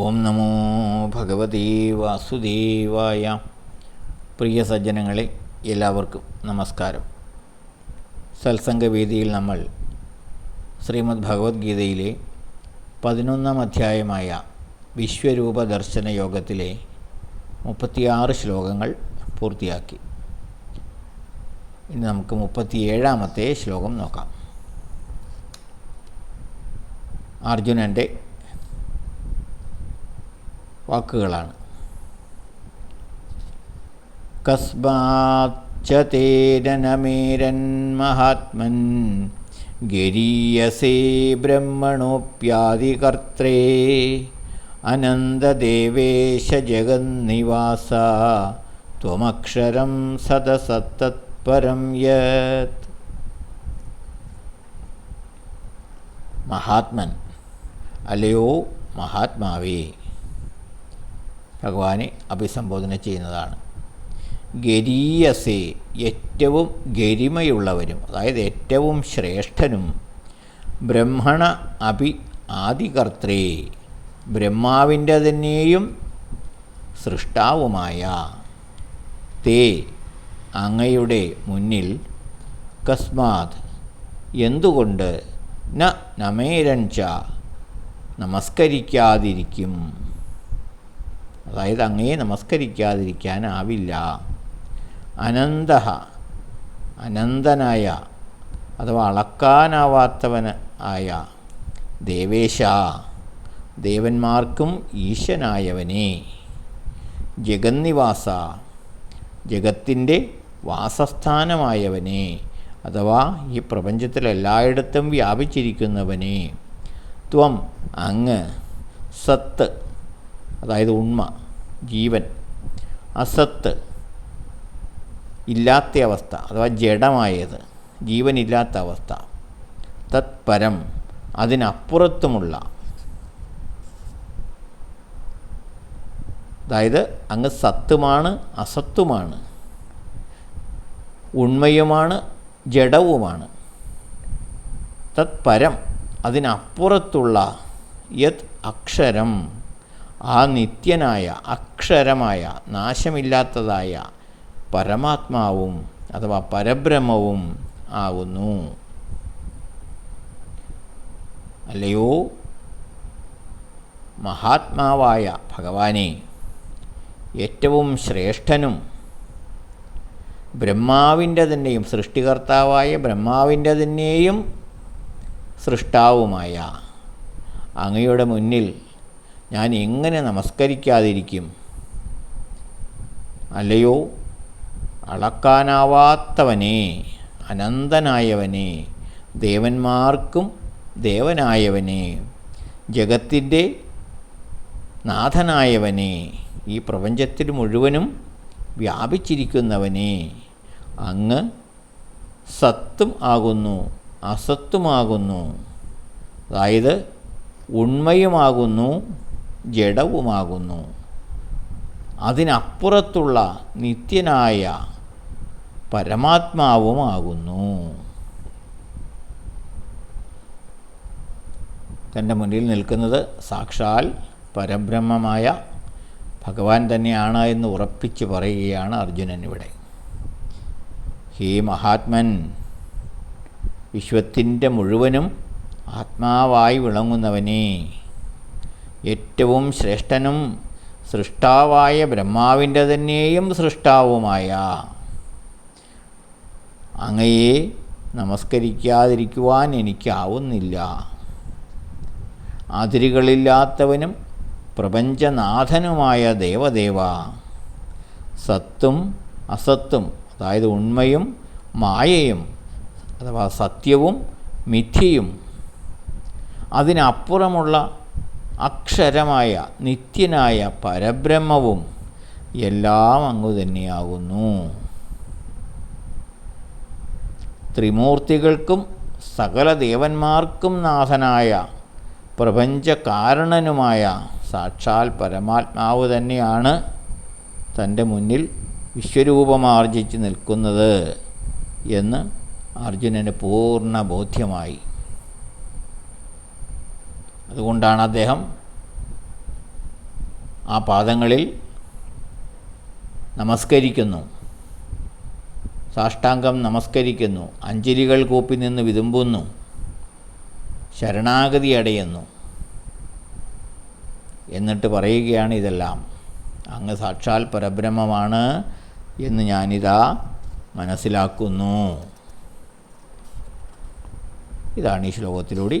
ഓം നമോ ഭഗവതി വാസുദേവായ. പ്രിയ സജ്ജനങ്ങളെ എല്ലാവർക്കും നമസ്കാരം. സത്സംഗവേദിയിൽ നമ്മൾ ശ്രീമദ് ഭഗവത്ഗീതയിലെ പതിനൊന്നാം അധ്യായമായ വിശ്വരൂപ ദർശന യോഗത്തിലെ മുപ്പത്തിയാറ് ശ്ലോകങ്ങൾ പൂർത്തിയാക്കി. ഇനി നമുക്ക് മുപ്പത്തിയേഴാമത്തെ ശ്ലോകം നോക്കാം. അർജുനന്റെ വാക്കുകളാണ്. കസ്മാച്ചതേരനമേരന്മഹാത്മൻ ഗരീയസേ ബ്രഹ്മണോപ്യാദികർത്രേ അനന്തദേവേശ ജഗന്നിവാസ ത്വമക്ഷരം സദസത്തത്പരം യത്. മഹാത്മൻ അല്ലയോ മഹാത്മാവേ ഭഗവാനെ അഭിസംബോധന ചെയ്യുന്നതാണ്. ഗരീയസേ ഏറ്റവും ഗരിമയുള്ളവരും അതായത് ഏറ്റവും ശ്രേഷ്ഠനും ബ്രഹ്മണ അഭി ആദികർത്തേ ബ്രഹ്മാവിന്റെ തന്നെയും സൃഷ്ടാവുമായ തേ അങ്ങയുടെ മുന്നിൽ കസ്മാത് എന്തുകൊണ്ട് ന നമേരഞ്ച നമസ്കരിക്കാതിരിക്കും? അതായത് അങ്ങയെ നമസ്കരിക്കാതിരിക്കാനാവില്ല. അനന്ത അനന്തനായ അഥവാ അളക്കാനാവാത്തവന് ആയ ദേവേശ ദേവന്മാർക്കും ഈശനായവനെ ജഗന്നിവാസ ജഗത്തിന്റെ വാസസ്ഥാനമായവനെ അഥവാ ഈ പ്രപഞ്ചത്തിലെല്ലായിടത്തും വ്യാപിച്ചിരിക്കുന്നവനെ. ത്വം അങ്ങ് സത്ത് അതായത് ഉണ്മ ജീവൻ അസത്ത് ഇല്ലാത്ത അവസ്ഥ അഥവാ ജഡമായത് ജീവനില്ലാത്ത അവസ്ഥ. തത്പരം അതിനപ്പുറത്തുമുള്ള. അതായത് അങ്ങ് സത്തുമാണ് അസത്തുമാണ്. ഉണ്മയുമാണ് ജഡവുമാണ്. തത്പരം അതിനപ്പുറത്തുള്ള യത് അക്ഷരം. ആ നിത്യനായ അക്ഷരമായ നാശമില്ലാത്തതായ പരമാത്മാവും അഥവാ പരബ്രഹ്മവും ആവുന്നു. അല്ലയോ? മഹാത്മാവായ ഭഗവാനെ ഏറ്റവും ശ്രേഷ്ഠനും ബ്രഹ്മാവിന്റെ തന്നെയും സൃഷ്ടികർത്താവായ ബ്രഹ്മാവിന്റെ തന്നെയും സൃഷ്ടാവുമായ അങ്ങയുടെ മുന്നിൽ ഞാൻ എങ്ങനെ നമസ്കരിക്കാതിരിക്കും? അല്ലയോ? അളക്കാനാവാത്തവനെ അനന്തനായവനെ ദേവന്മാർക്കും ദേവനായവനെ ജഗത്തിന്റെ നാഥനായവനെ ഈ പ്രപഞ്ചത്തിൽ മുഴുവനും വ്യാപിച്ചിരിക്കുന്നവനെ അങ്ങ് സത്തും ആകുന്നു അസത്തുമാകുന്നു അതായത് ഉണ്മയുമാകുന്നു ജഡവുമാകുന്നു. അതിനപ്പുറത്തുള്ള നിത്യനായ പരമാത്മാവുമാകുന്നു. തന്റെ മുന്നിൽ നിൽക്കുന്നത് സാക്ഷാൽ പരബ്രഹ്മമായ ഭഗവാൻ തന്നെയാണ് എന്ന് ഉറപ്പിച്ച് പറയുകയാണ് അർജുനൻ ഇവിടെ. ഹേ മഹാത്മൻ വിശ്വത്തിന്റെ മുഴുവനും ആത്മാവായി വിളങ്ങുന്നവനെ ഏറ്റവും ശ്രേഷ്ഠനും സൃഷ്ടാവായ ബ്രഹ്മാവിന്റെ തന്നെയും സൃഷ്ടാവുമായ. അങ്ങയെ നമസ്കരിക്കാതിരിക്കുവാൻ എനിക്കാവുന്നില്ല. അതിരുകളില്ലാത്തവനും പ്രപഞ്ചനാഥനുമായ ദേവദേവ സത്തും അസത്തും അതായത് ഉണ്മയും മായയും അഥവാ സത്യവും മിഥ്യയും അതിനപ്പുറമുള്ള അക്ഷരമായ നിത്യനായ പരബ്രഹ്മവും എല്ലാം അങ്ങു തന്നെയാകുന്നു. ത്രിമൂർത്തികൾക്കും സകല ദേവന്മാർക്കും നാഥനായ പ്രപഞ്ചകാരണനുമായ സാക്ഷാൽ പരമാത്മാവ് തന്നെയാണ് തന്റെ മുന്നിൽ വിശ്വരൂപമാർജിച്ച് നിൽക്കുന്നത് എന്ന് അർജുനന് പൂർണ ബോധ്യമായി. അതുകൊണ്ടാണ് അദ്ദേഹം ആ പാദങ്ങളിൽ നമസ്കരിക്കുന്നു. സാഷ്ടാംഗം നമസ്കരിക്കുന്നു. അഞ്ജലികൾ കൂപ്പി നിന്ന് വിതുമ്പുന്നു. ശരണാഗതി അടയുന്നു. എന്നിട്ട് പറയുകയാണ് ഇതെല്ലാം. അങ്ങ് സാക്ഷാൽ പരബ്രഹ്മമാണ് എന്ന് ഞാനിതാ മനസ്സിലാക്കുന്നു. ഇതാണ് ഈ ശ്ലോകത്തിലൂടെ